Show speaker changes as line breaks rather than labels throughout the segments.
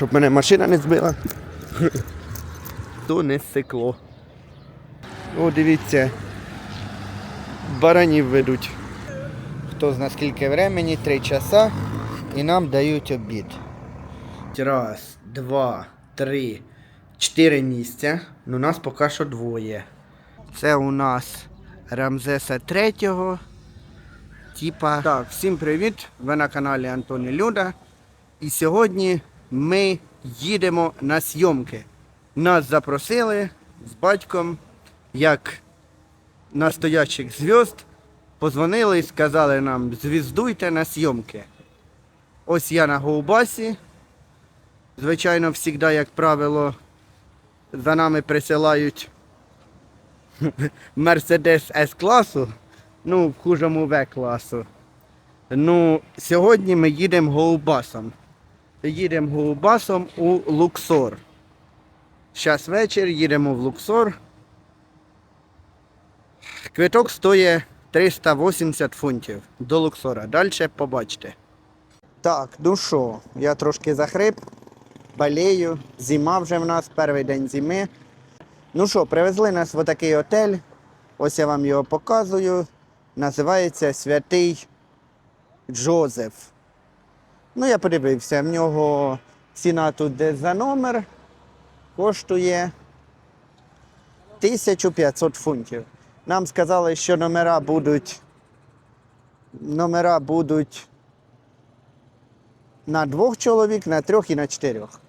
щоб мене машина не збила. То не стекло. О, дивіться. Баранів ведуть.
Хто зна скільки времени, три часа, і нам дають обід.
Раз, два, три, чотири місця. Ну нас поки що двоє.
Це у нас Рамзеса третього. Типа.
Так, всім привіт! Ви на каналі Антон і Люда. І сьогодні ми їдемо на зйомки. Нас запросили з батьком, як настоящих зв'язд. Позвонили і сказали нам, звіздуйте на зйомки. Ось я на Гоубасі. Звичайно, завжди, як правило, за нами присилають Мерседес С-класу, ну, в хужому В-класу. Ну, сьогодні ми їдемо Гоубасом. Їдемо Гоубасом у Луксор. Зараз вечір, їдемо в Луксор. Квиток стоїть 380 фунтів до Луксора. Далі побачите.
Так, ну що, я трошки захрип, болею. Зима вже в нас, перший день зими. Ну що, привезли нас в такий отель. Ось я вам його показую. Називається Святий Джозеф. Ну, я подивився, в нього ціна тут десь за номер коштує 1500 фунтів. Нам сказали, що номера будуть. Номера будуть на двох чоловік, на трьох і на чотирьох.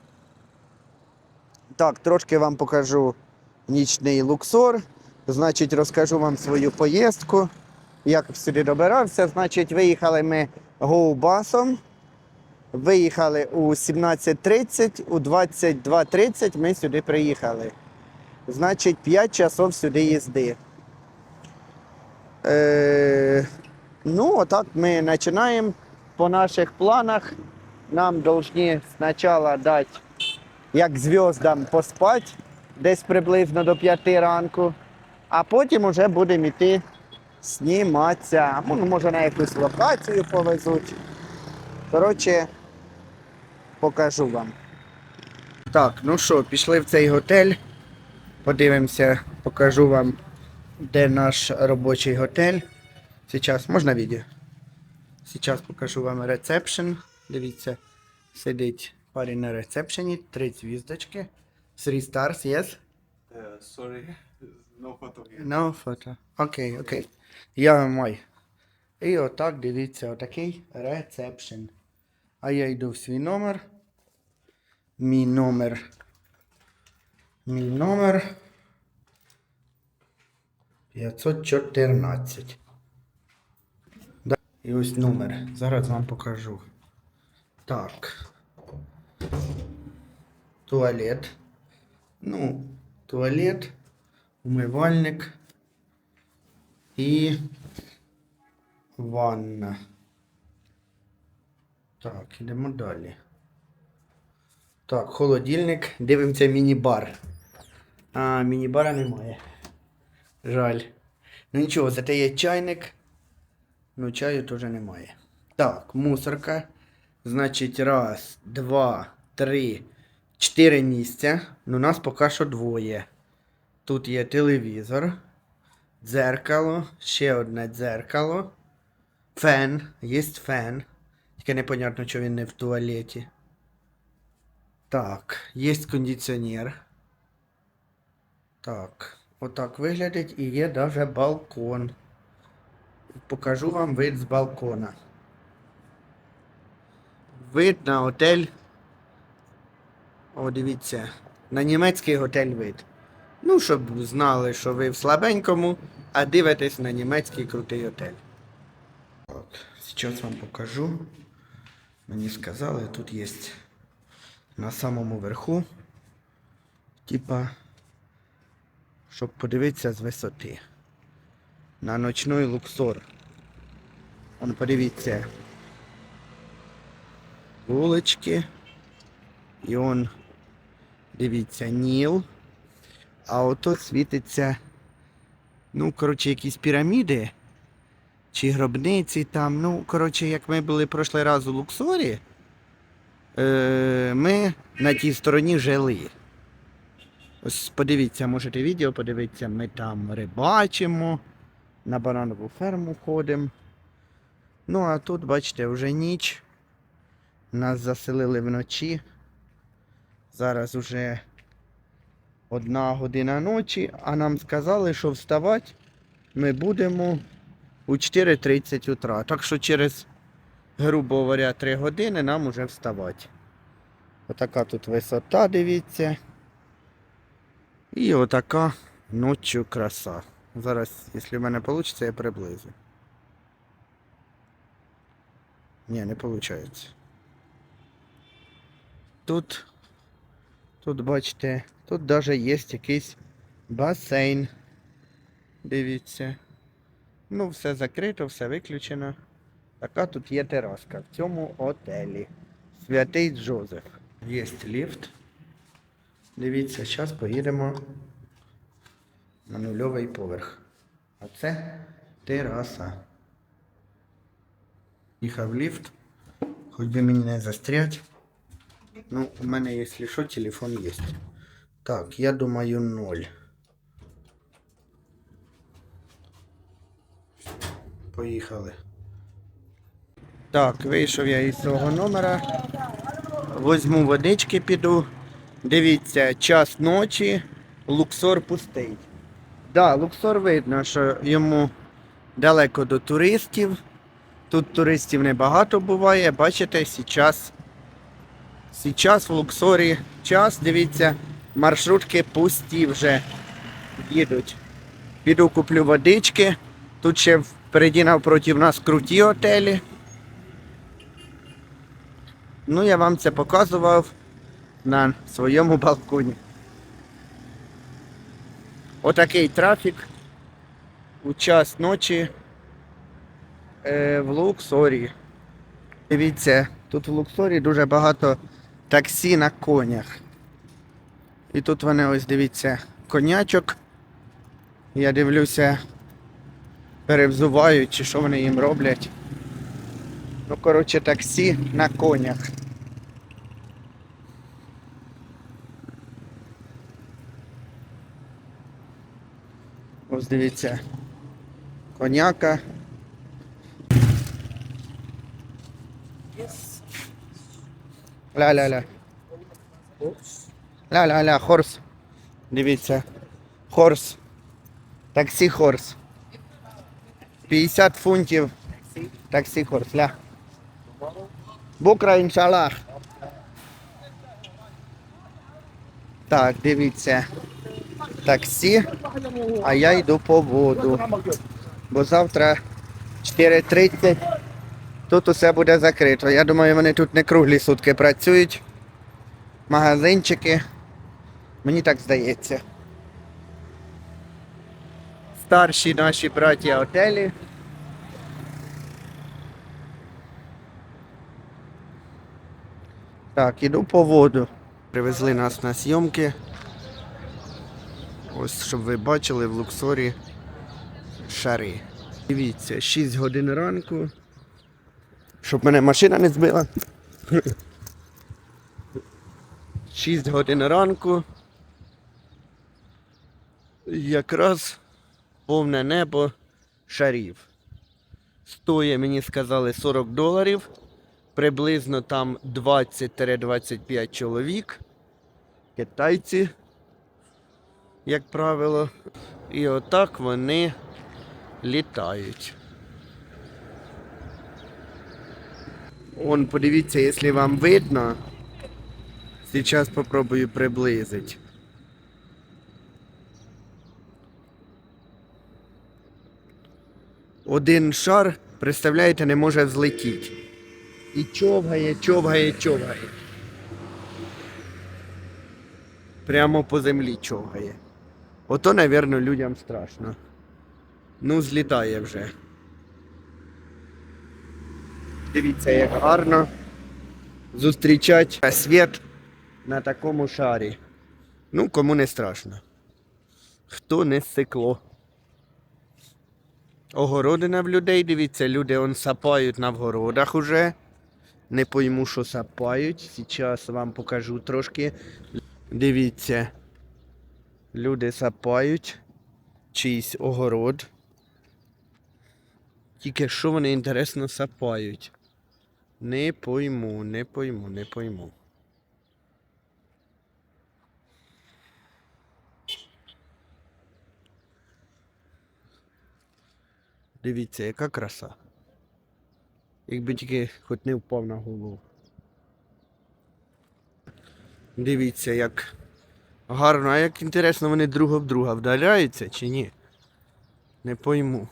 Так, трошки вам покажу нічний луксор. Значить, розкажу вам свою поїздку. Як сюди добирався. Значить, виїхали ми гоубасом. Виїхали у 17.30, у 22.30 ми сюди приїхали. Значить, 5 часов сюди їзди. Е, ну, отак ми починаємо по наших планах. Нам повинні спочатку дати, як зв'яздам, поспати десь приблизно до 5 ранку, а потім вже будемо йти зніматися. Ну, може на якусь локацію повезуть. Коротше, покажу вам.
Так, ну що, пішли в цей готель. Подивимося, покажу вам, де наш робочий готель. Сейчас можна відео? Сейчас покажу вам рецепшн. Дивіться, сидить парень на рецепшені, три звіздочки. Three stars, yes?
Uh, sorry, no photo here.
No photo. Окей, окей. Я май. І отак, дивіться, отакий рецепшн. А я йду в свій номер. Мій номер. Мій номер. 514. Да. І ось номер. Зараз вам покажу. Так. Туалет. Ну, туалет умивальник і ванна. Так, ідемо далі. Так, холодильник. Дивимося міні-бар. А, міні-бара немає. Жаль. Ну нічого, зате є чайник. Ну, чаю теж немає. Так, мусорка. Значить, раз, два, три, чотири місця. Ну, нас поки що двоє. Тут є телевізор, дзеркало, ще одне дзеркало, фен, є фен. Тільки непонятно, що він не в туалеті. Так, є кондиціонер. Так, отак виглядить і є даже балкон. Покажу вам вид з балкона. Вид на готель. О, дивіться. На німецький готель вид. Ну, щоб знали, що ви в слабенькому, а дивитесь на німецький крутий готель. Так, зараз вам покажу. Мені сказали, тут є на самому верху, типа, щоб подивитися з висоти. На ночний луксор. Вон подивіться. Вулички. І он, дивіться, Ніл. А ото світиться, ну, коротше, якісь піраміди чи гробниці там. Ну, коротше, як ми були прошлий раз у Луксорі, ми на тій стороні жили. Ось подивіться, можете відео подивитися, ми там рибачимо, на бананову ферму ходимо. Ну, а тут, бачите, вже ніч. Нас заселили вночі. Зараз уже одна година ночі, а нам сказали, що вставати ми будемо у 4.30 утра. Так що через, грубо говоря, 3 години нам уже вставати. Отака тут висота, дивіться. І отака ночі краса. Зараз, якщо в мене вийде, я приблизу. Ні, не виходить. Тут, тут бачите, тут навіть є якийсь басейн. Дивіться. Ну, все закрито, все виключено. Така тут є тераска в цьому отелі. Святий Джозеф. Є ліфт. Дивіться, зараз поїдемо на нульовий поверх. А це тераса. Їхав ліфт. Хоч би мені не застрять. Ну, у мене, якщо що, телефон є. Так, я думаю, ноль. Поїхали. Так, вийшов я із свого номера. Возьму водички, піду. Дивіться, час ночі, Луксор пустий. Да, Луксор видно, що йому далеко до туристів. Тут туристів небагато буває. Бачите, зараз, зараз в Луксорі час, дивіться, маршрутки пусті вже їдуть. Піду куплю водички. Тут ще впереді навпроти нас круті готелі. Ну, я вам це показував на своєму балконі. Отакий трафік у час ночі е, в Луксорі. Дивіться, тут в Луксорі дуже багато таксі на конях. І тут вони ось дивіться, конячок. Я дивлюся, перевзувають чи що вони їм роблять. Ну, коротше, таксі на конях. Ось дивіться. Коняка. Ля-ля-ля. Ля-ля-ля, хорс. Дивіться. Хорс. Таксі хорс. 50 фунтів. Таксі хорс. Ля. Букра іншалах. Так, дивіться. Таксі. А я йду по воду. Бо завтра 4.30 тут усе буде закрито. Я думаю, вони тут не круглі сутки працюють. Магазинчики. Мені так здається. Старші наші браті готелі. Так, іду по воду. Привезли нас на зйомки. Ось, щоб ви бачили в Луксорі шари. Дивіться, 6 годин ранку. Щоб мене машина не збила. 6 годин ранку. Якраз повне небо шарів. Стоїть, мені сказали, 40 доларів. Приблизно там 20-25 чоловік. Китайці, як правило. І отак вони літають. Он, подивіться, якщо вам видно. Зараз попробую приблизити. Один шар, представляєте, не може злетіти. І човгає, човгає, човгає. Прямо по землі човгає. Ото, напевно, людям страшно. Ну, злітає вже. Дивіться, як гарно зустрічати світ на такому шарі. Ну, кому не страшно. Хто не сикло. Огородина в людей, дивіться, люди он сапають на вгородах уже. Не пойму, що сапають. Зараз вам покажу трошки. Дивіться. Люди сапають. Чийсь огород. Тільки що вони інтересно сапають. Не пойму, не пойму, не пойму. Дивіться, яка краса. Якби тільки хоч не впав на голову. Дивіться, як гарно, а як інтересно, вони друг об друга вдаляються чи ні? Не пойму.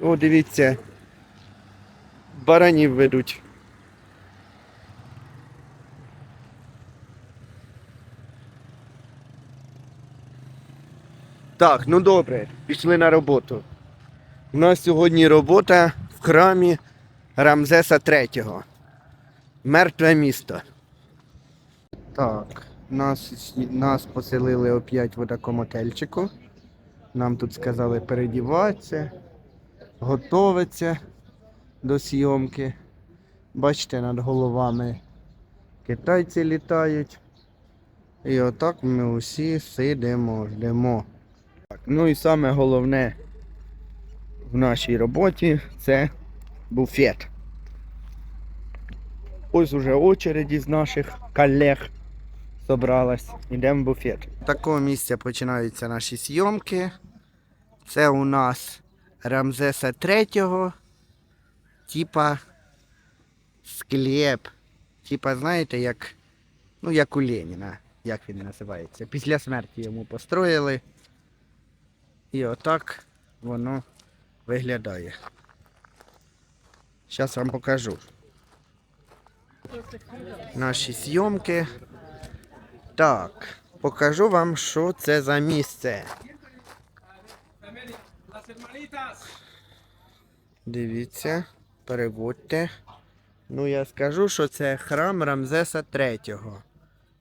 О, дивіться. Баранів ведуть. Так, ну добре, пішли на роботу. У нас сьогодні робота в храмі Рамзеса III. Мертве місто. Так, нас, нас поселили опять в такому отельчику. Нам тут сказали передіватися, готуватися до зйомки. Бачите, над головами китайці літають. І отак ми усі сидимо, ждемо. Ну і саме головне в нашій роботі це буфет. Ось уже очереді з наших колег зібралась. Йдемо в буфет. З такого місця починаються наші зйомки. Це у нас Рамзеса III, типа склеп. Типа, знаєте, як, ну, як у Леніна, як він називається. Після смерті йому построїли. І отак воно виглядає. Зараз вам покажу. Наші зйомки. Так, покажу вам, що це за місце. Дивіться, переводьте. Ну, я скажу, що це храм Рамзеса III.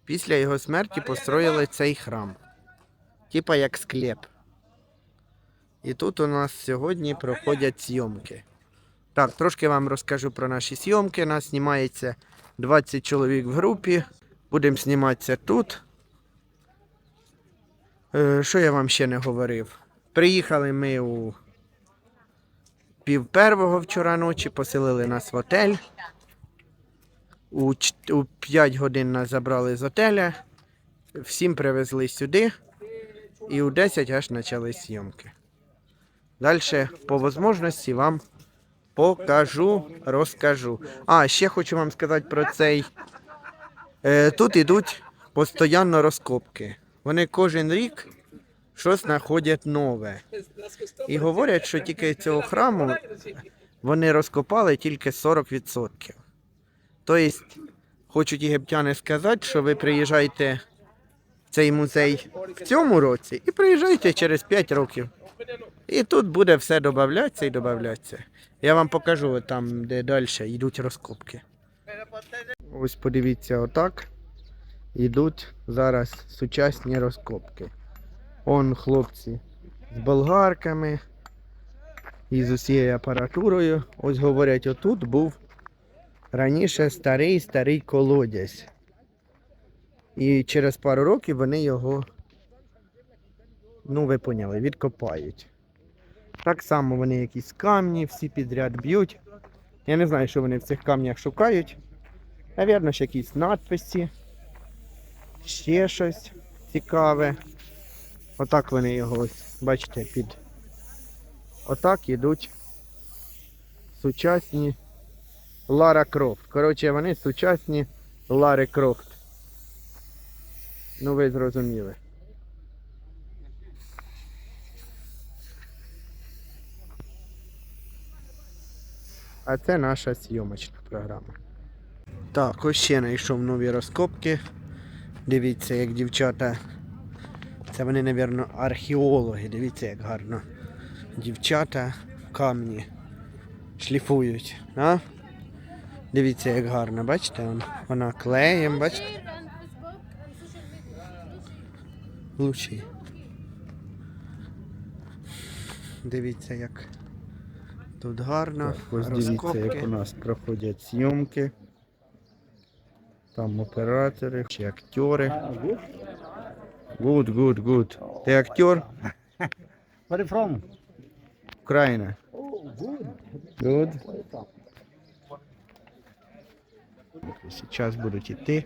Після його смерті построїли цей храм. Типа як склеп. І тут у нас сьогодні проходять зйомки. Так, трошки вам розкажу про наші зйомки. У нас знімається 20 чоловік в групі. Будемо зніматися тут. Е, що я вам ще не говорив? Приїхали ми у пів первого вчора ночі, поселили нас в отель. У, ч- у 5 годин нас забрали з отеля. Всім привезли сюди. І у 10 аж почали зйомки. Далі, по можливості, вам покажу, розкажу. А, ще хочу вам сказати про цей. Е, тут йдуть постійно розкопки. Вони кожен рік щось знаходять нове. І говорять, що тільки цього храму вони розкопали тільки 40%. Тобто, хочуть єгиптяни сказати, що ви приїжджаєте в цей музей в цьому році і приїжджайте через 5 років. І тут буде все додаватися і додаватися. Я вам покажу там, де далі йдуть розкопки. Ось подивіться, отак йдуть зараз сучасні розкопки. Он хлопці з болгарками і з усією апаратурою. Ось говорять, отут був раніше старий старий колодязь. І через пару років вони його, ну ви поняли, відкопають. Так само вони якісь камні всі підряд б'ють. Я не знаю, що вони в цих камнях шукають. Навірно, ще якісь надписи, ще щось цікаве. Отак вони його ось, бачите, під. Отак ідуть сучасні Лара Крофт. Коротше, вони сучасні Лари Крофт. Ну ви зрозуміли. А це наша зйомочна програма. Так, ось ще знайшов нові розкопки. Дивіться, як дівчата. Це вони, напевно, археологи. Дивіться, як гарно. Дівчата в камні шліфують. А? Дивіться, як гарно, бачите? Вона клеєм, бачите? лучі. Дивіться, як тут гарно.
Так, ось дивіться, як у нас проходять зйомки. Там оператори чи актери. Good, good, good. Ти актер?
Where are you from?
Україна. Good. Сейчас будуть іти.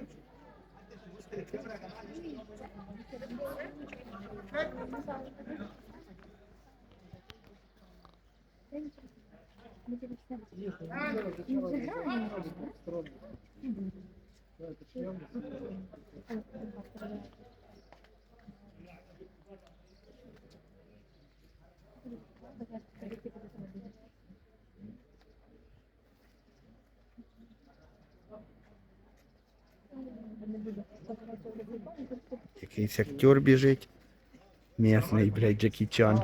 Якийсь актер біжить. Місний, блядь, Джекі Чан.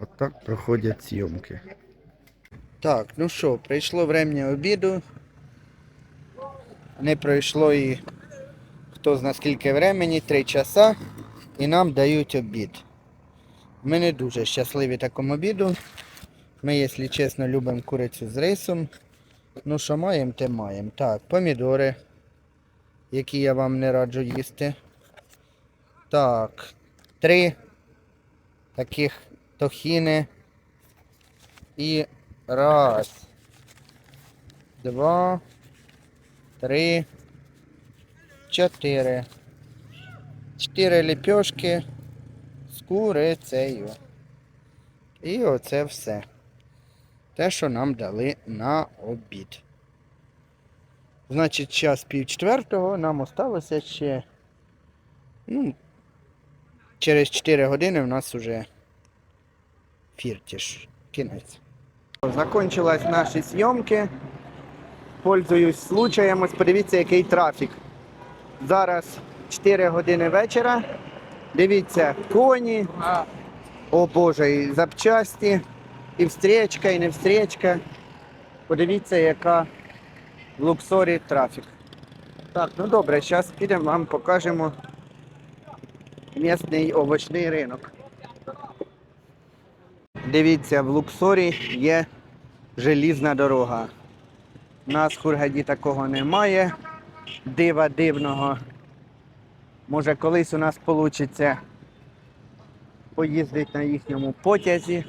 Отак проходять зйомки.
Так, ну що, прийшло врем'я обіду. Не пройшло і хто зна скільки времени, 3 часа, і нам дають обід. Ми не дуже щасливі такому обіду. Ми, якщо чесно, любимо курицю з рисом. Ну що маємо, те маємо. Так, помідори, які я вам не раджу їсти. Так, три таких тохіни. І раз, два, три, чотири. Чотири ліпьошки з курицею. І оце все. Те, що нам дали на обід. Значить, час пів четвертого нам осталося ще. Ну, через 4 години в нас уже фіртіш. Кінець. Закончились наші зйомки. Пользуюсь случаєм. Подивіться, який трафік. Зараз 4 години вечора. Дивіться, коні. О Боже, і запчасті. І встречка, і не встречка. Подивіться, яка в Луксорі трафік. Так, ну добре, зараз підемо вам покажемо місний овочний ринок. Дивіться, в Луксорі є желізна дорога. У нас в Хургаді такого немає. Дива дивного. Може колись у нас вийде поїздити на їхньому потязі.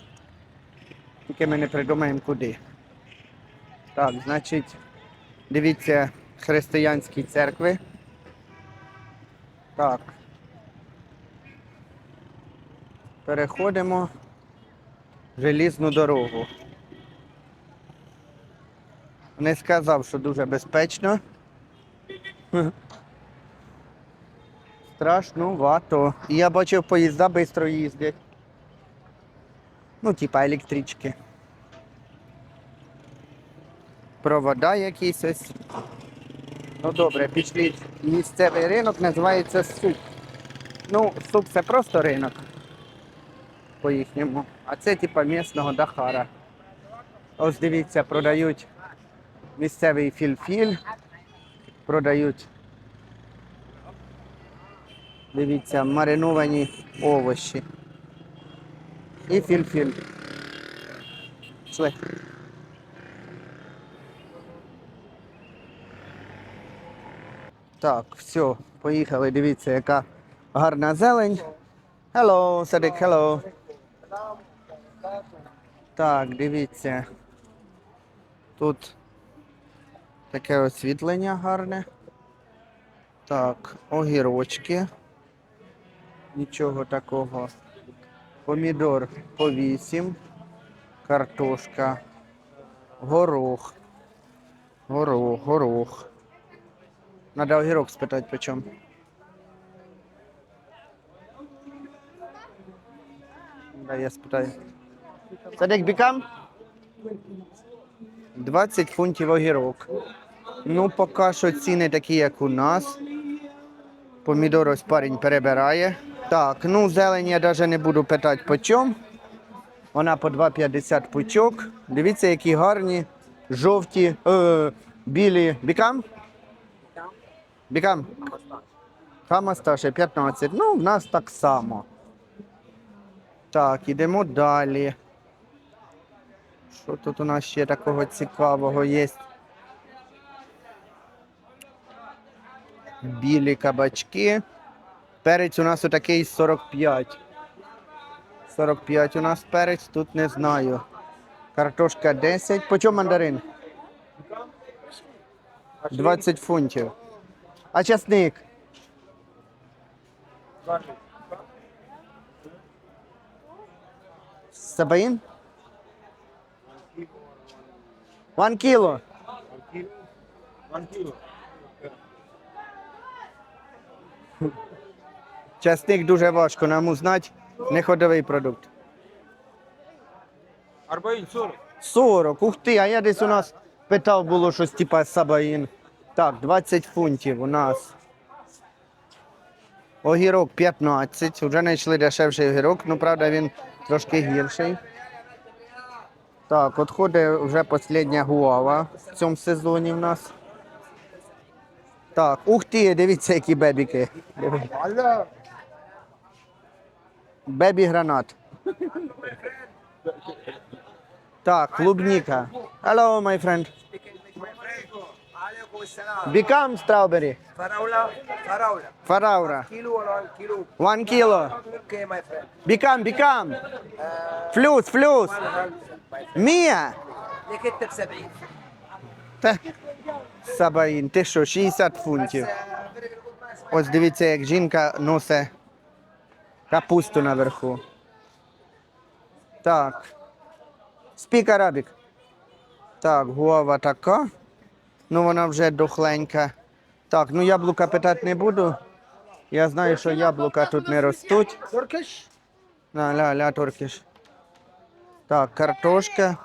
Тільки ми не придумаємо куди. Так, значить, дивіться християнські церкви. Так. Переходимо желізну дорогу. Не сказав, що дуже безпечно. Страшнувато. І я бачив, поїзда швидко їздять. Ну, типа електрички. Провода якісь ось. Ну добре, пішли. Місцевий ринок називається суп. Ну, суп це просто ринок по їхньому. А це типа місного Дахара. Ось дивіться, продають місцевий фільфіль. Продають. Дивіться, мариновані овочі. І фільфіль. Пішли. Так, все, поїхали. Дивіться, яка гарна зелень. Hello, Садик, hello. Так, дивіться. Тут таке освітлення гарне. Так, огірочки. Нічого такого. Помідор по 8. Картошка. Горох. Горох, горох. Надо огірок спитати по чому. Да, я спитаю. Садик бікам? 20 фунтів огірок. Ну, поки що ціни такі, як у нас. Помідор ось парень перебирає. Так, ну зелень я навіть не буду питати по чому. Вона по 2,50 пучок. Дивіться, які гарні, жовті, е, білі. Бікам? Бікам? Хамасташе 15. Ну, в нас так само. Так, ідемо далі. Що тут у нас ще такого цікавого є? Білі кабачки. Перець у нас отакий 45. 45 у нас перець, тут не знаю. Картошка 10. По чому мандарин? 20 фунтів. А часник? Сабаїн? One kilo. Часник дуже важко нам узнати. Не ходовий продукт.
40 40
40. Ух ти, а я десь у нас питав було щось типа сабаїн. Так, 20 фунтів у нас. Огірок 15. Вже знайшли дешевший огірок, ну правда він трошки гірший. Так, отходить вже остання гуава в цьому сезоні в нас. Так, ух ти, дивіться, які бебіки. Бебі гранат. Так, клубника. Hello, my friend. Become strawberry.
Фараула. Фараула. Фараула.
One kilo.
Okay, my friend.
Become,
100 لك ب 70
70, ти що, 60 фунтів. Ось дивіться, як жінка носить капусту наверху. Так. Спік арабік. Так, голова така. Ну вона вже духленька. Так, ну яблука питати не буду. Я знаю, що яблука тут не ростуть. Ля-ля, туркіш. Так, картошка.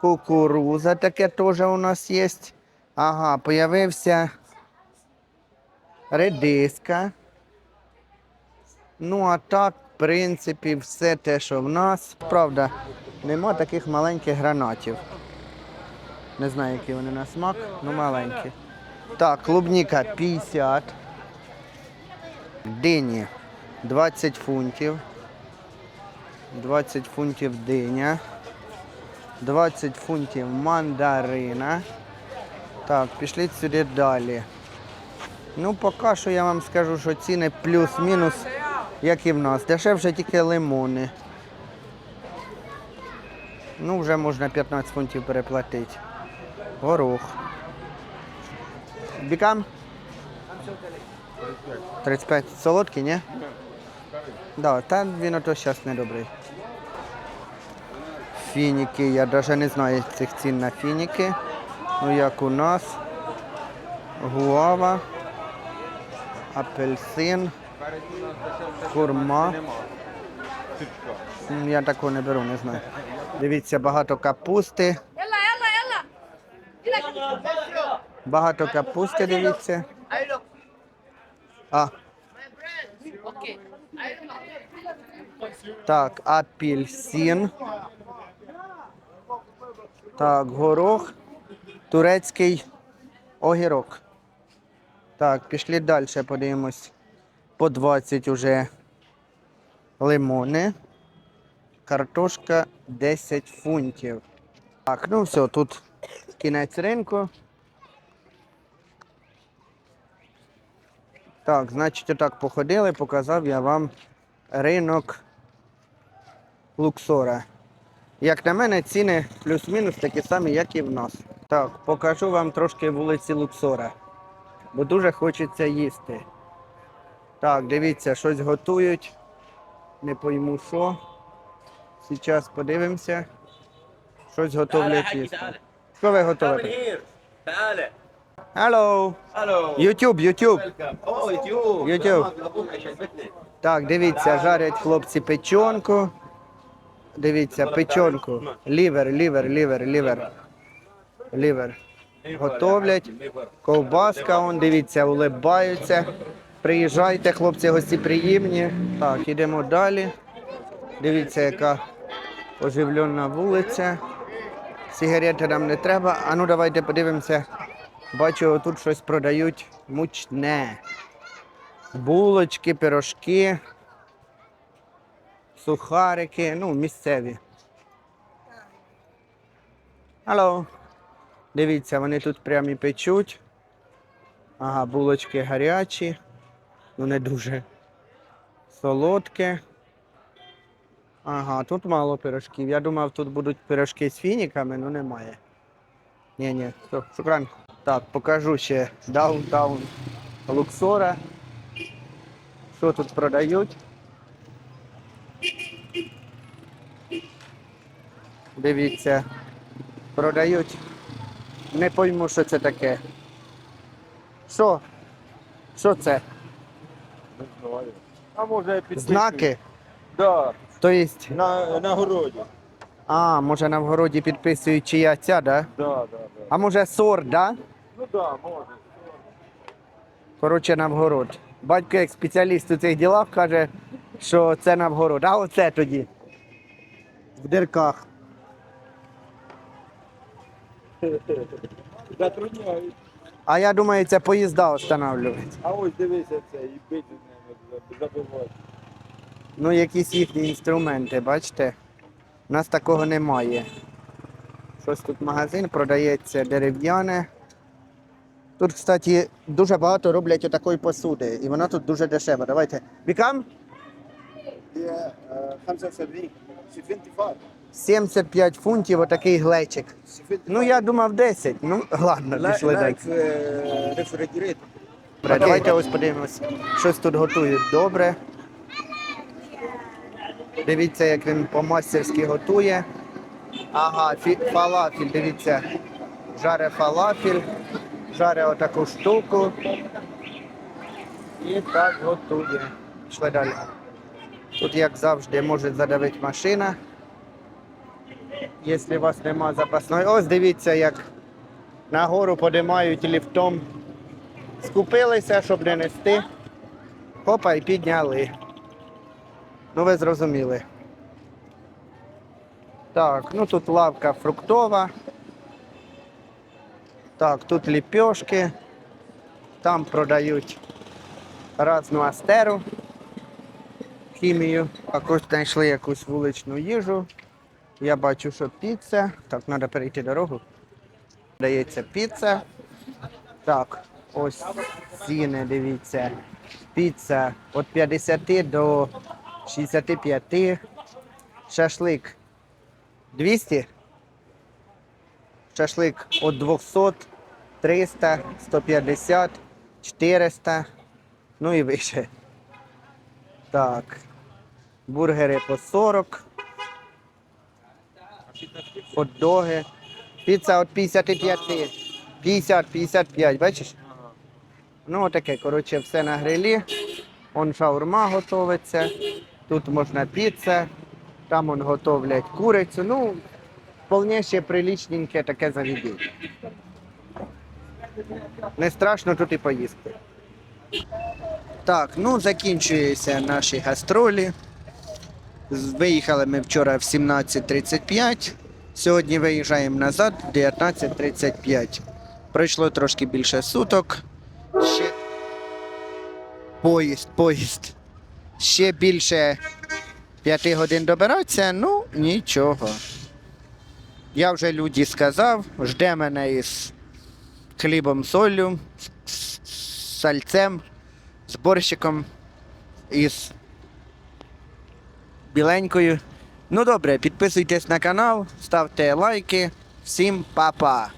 Кукуруза таке теж у нас є. Ага, появився редиска. Ну, а так, в принципі, все те, що в нас. Правда, нема таких маленьких гранатів. Не знаю, які вони на смак, але маленькі. Так, клубніка 50. Дині 20 фунтів. 20 фунтів диня. 20 фунтів мандарина. Так, пішли сюди далі. Ну, поки що я вам скажу, що ціни плюс-мінус, як і в нас. Дешевше тільки лимони. Ну, вже можна 15 фунтів переплатити. Горох. Бікам? 35. Солодкий, ні? Да, та він ото зараз не добрий. Фініки, я навіть не знаю цих цін на фініки. Ну як у нас. Гуава, апельсин, курма. Я такого не беру, не знаю. Дивіться, багато капусти. Багато капусти, дивіться. А, Так, апельсин. Так, горох. Турецький огірок. Так, пішли далі, подивимось. По 20 уже лимони. Картошка 10 фунтів. Так, ну все, тут кінець ринку. Так, значить, отак походили, показав я вам ринок луксора. Як на мене, ціни плюс-мінус такі самі, як і в нас. Так, покажу вам трошки вулиці Луксора, бо дуже хочеться їсти. Так, дивіться, щось готують. Не пойму що. Зараз подивимося. Щось готовлять їсти. Що ви
готовите?
Hello.
Hello.
YouTube, YouTube.
YouTube. YouTube.
Так, дивіться, жарять хлопці печонку дивіться, печонку. Лівер, лівер, лівер, лівер. Лівер. Готовлять. Ковбаска, он, дивіться, улибаються. Приїжджайте, хлопці, гостеприємні. Так, ідемо далі. Дивіться, яка оживлена вулиця. Сигарети нам не треба. А ну давайте подивимося. Бачу, тут щось продають мучне. Булочки, пирожки, сухарики, ну, місцеві. Алло. Дивіться, вони тут прямо печуть. Ага, булочки гарячі, ну не дуже солодкі. Ага, тут мало пирожків. Я думав, тут будуть пирожки з фініками, але немає. Ні, ні, все, шукран. Так, покажу ще даунтаун Луксора. Що тут продають? Дивіться, продають. Не пойму, що це таке. Що? Що це?
А може під
Знаки?
Да,
То есть,
на, на городі.
а, може на вгороді підписують чия ця, да?
Да, да, да.
А може сорт, да?
Ну да, може.
Коротше, навгород. Батько, як спеціаліст у цих ділах, каже, що це навгород. А оце тоді. В дирках.
Затрудняють.
А я думаю, це поїзда встановлюють.
А ось дивися це і бити ними забивати.
Ну, якісь їхні інструменти, бачите? У нас такого немає. Щось тут магазин продається дерев'яне. Тут, кстати, дуже багато роблять отакої посуди, і вона тут дуже дешева. Давайте. Бікам?
Є 75. 75.
75 фунтів отакий глечик. Ну, я думав 10. Ну, ладно, пішли далі. давайте ось подивимось. Щось тут готують добре. Дивіться, як він по-мастерськи готує. Ага, фалафель, дивіться. Жаре фалафель, жаре отаку штуку. І так готує. Пішли далі. Тут, як завжди, може задавити машина. Якщо у вас нема запасної. Ось дивіться, як нагору подимають ліфтом Скупилися, щоб не нести. Хопа і підняли. Ну, ви зрозуміли. Так, ну тут лавка фруктова. Так, тут ліпьошки. Там продають разну астеру, хімію. Також знайшли якусь вуличну їжу. Я бачу, що піца. Так, треба перейти дорогу. Дається піца. Так, ось ціни, дивіться. Піца від 50 до 65. Шашлик 200. Шашлик від 200, 300, 150, 400, ну і вище. Так. Бургери по 40. Хот-доги. Піца від 55. 50, 55, бачиш? Ну, отаке, коротше, все на грилі. Он шаурма готовиться. Тут можна піца, там он готовлять курицю. Ну, вполне ще приличненьке таке заведення. Не страшно тут і поїсти. Так, ну закінчуються наші гастролі. Виїхали ми вчора в 17.35. Сьогодні виїжджаємо назад в 19.35. Пройшло трошки більше суток. Ще... Поїзд, поїзд. Ще більше п'яти годин добиратися, ну нічого. Я вже люди сказав, жде мене із хлібом солью, з сальцем, з борщиком, із біленькою. Ну добре, підписуйтесь на канал, ставте лайки. Всім па-па!